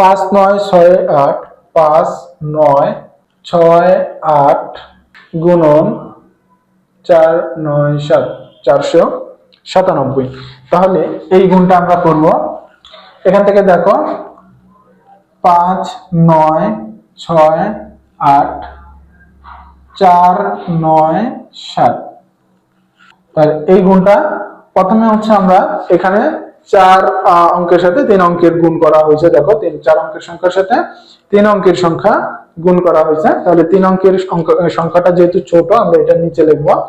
পাঁচ নয় ছয় আট, পাঁচ নয় ছয় আট গুণন চার নয় সাত, চারশো সাতানব্বই। তাহলে এই গুণটা আমরা করব। এখান থেকে দেখো, পাঁচ নয় ছয় আট চার নয় সাত। তাহলে এই গুণটা প্রথমে হচ্ছে আমরা এখানে চার অঙ্কের সাথে তিন অঙ্কের গুণ করা হয়েছে। দেখো, তিন, চার অঙ্কের সংখ্যার সাথে তিন অঙ্কের সংখ্যা গুণ করা হয়েছে। তাহলে তিন অঙ্কের সংখ্যা- সংখ্যাটা যেহেতু ছোট, আমরা এটা নিচে লিখব।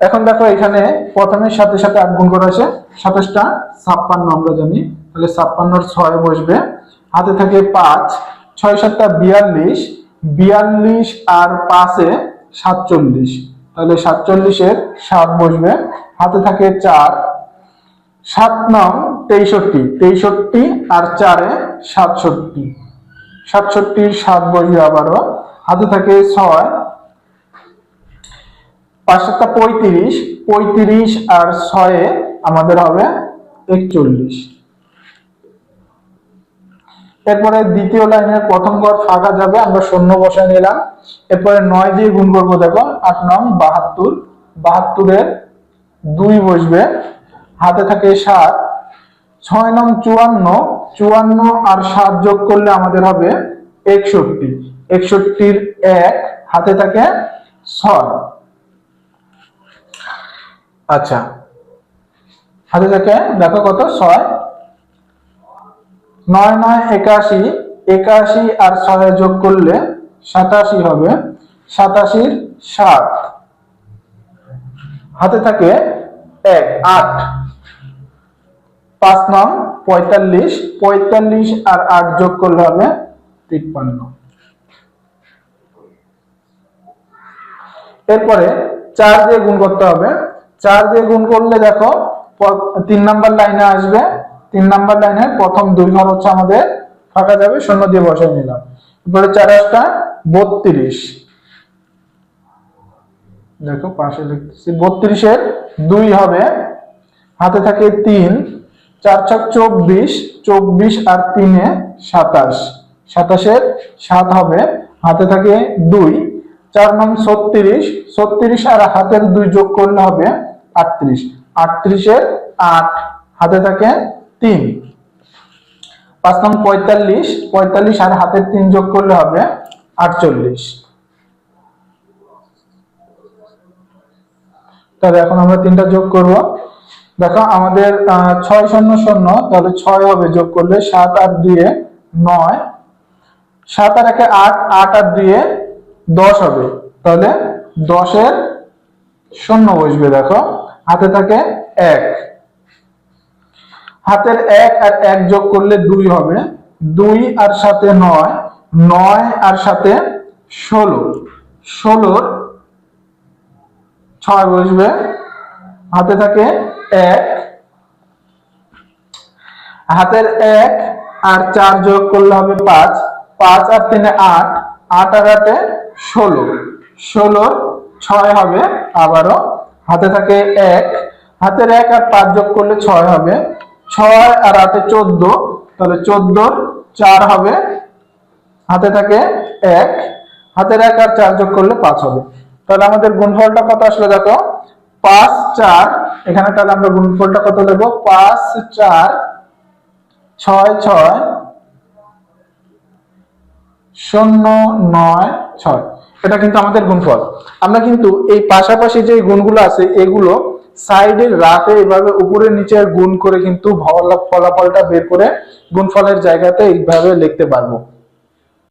এখন দেখো, এখানে প্রথমে সাথে সাথে আট গুণ করা আছে সাতাশটা ছাপ্পান্ন আমরা জানি। তাহলে ছাপ্পান্নর ছয় বসবে। হাতে থাকে পাঁচ, ছয় সাতটা বিয়াল্লিশ বিয়াল্লিশ আর পাঁচে সাতচল্লিশ। তাহলে সাতচল্লিশের সাত বসবে। হাতে থাকে চার সাত নং তেষট্টি তেষট্টি আর চারে সাতষট্টি। সাতষট্টির সাত বসবে আবারও হাতে থাকে ছয়। পাঁচশোটা পঁয়ত্রিশ পঁয়ত্রিশ আর ছয়ে আমাদের হবে একচল্লিশ। এরপরে দ্বিতীয় লাইনের প্রথম ঘর ফাঁকা যাবে, আমরা শূন্য বসায় নিলাম। এরপরে নয় দিয়ে গুণ করব, দেখো, আট নং বাহাত্তর। বাহাত্তরের দুই বসবে হাতে থাকে সাত, ছয় নং চুয়ান্ন চুয়ান্ন আর সাত যোগ করলে আমাদের হবে একষট্টি। একষট্টির এক, হাতে থাকে ছয়। আচ্ছা হাতে থাকে দেখো কত? ছয়। নয় নয় একাশি একাশি আর ছয় যোগ করলে সাতাশি হবে। সাতাশির সাত। হাতে থাকে এক, আট। পাঁচ নং পঁয়তাল্লিশ পঁয়তাল্লিশ আর আট যোগ করলে হবে তিপ্পান্ন। এরপরে চার দিয়ে গুণ করতে হবে। চার দিয়ে গুণ করলে দেখো তিন নাম্বার লাইনে আসবে। তিন নাম্বার লাইনের প্রথম দুই ঘর হচ্ছে আমাদের ফাঁকা যাবে, শূন্য দিয়ে বসাই নিলাম। এরপরে চার আটটা বত্রিশ। দেখো পাশে লিখতেছি, বত্রিশের দুই হবে, হাতে থাকে তিন। চার ছক চব্বিশ চব্বিশ আর তিনে সাতাশ। সাতাশের সাত হবে, হাতে থাকে দুই। চার নং ছত্রিশ ছত্রিশ আর হাতের দুই যোগ করলে হবে আটত্রিশ। আটত্রিশের আট, হাতে থাকে তিন। পাঁচ নং পঁয়তাল্লিশ পঁয়তাল্লিশ আর হাতের তিন যোগ করলে হবে আটচল্লিশ। তাহলে এখন আমরা তিনটা যোগ করব। দেখো, আমাদের ছয় শূন্য শূন্য, তাহলে ছয় হবে, যোগ করলে সাত আর দুয়ে নয়। সাত আর একে আট আট আর দুয়ে দশ হবে। তাহলে দশের শূন্য বসবে, দেখো। হাতে থাকে এক। হাতের এক আর এক যোগ করলে দুই হবে। দুই আর সাথে নয় নয় আর সাথে ষোলো। ষোলোর ছয় বসবে হাতে থাকে এক, হাতের এক আর চার যোগ করলে হবে পাঁচ পাঁচ আর তিনে আট আট আর আটে ষোলো, ষোলোর ছয় হবে আবারও, হাতে থাকে এক, হাতের এক আর পাঁচ যোগ করলে ছয় হবে, ছয় আর আটে চোদ্দ, তাহলে চোদ্দোর চার হবে, হাতে থাকে এক, হাতের এক আর চার যোগ করলে পাঁচ হবে। তাহলে আমাদের গুণফলটা কত আসলে দেখো? পাঁচ চার, এখানে তাহলে আমরা গুণফলটা কত দেবো পাঁচ চার, ছয় ছয়, শূন্য নয় ছয়। এটা কিন্তু আমাদের গুণফল। আমরা কিন্তু এই পাশাপাশি যে গুণগুলো আছে, এগুলো সাইডের রাফে এভাবে উপরে নিচে গুণ করে কিন্তু ফলাফলটা বের করে গুণফলের জায়গাতে এইভাবে লিখতে পারব।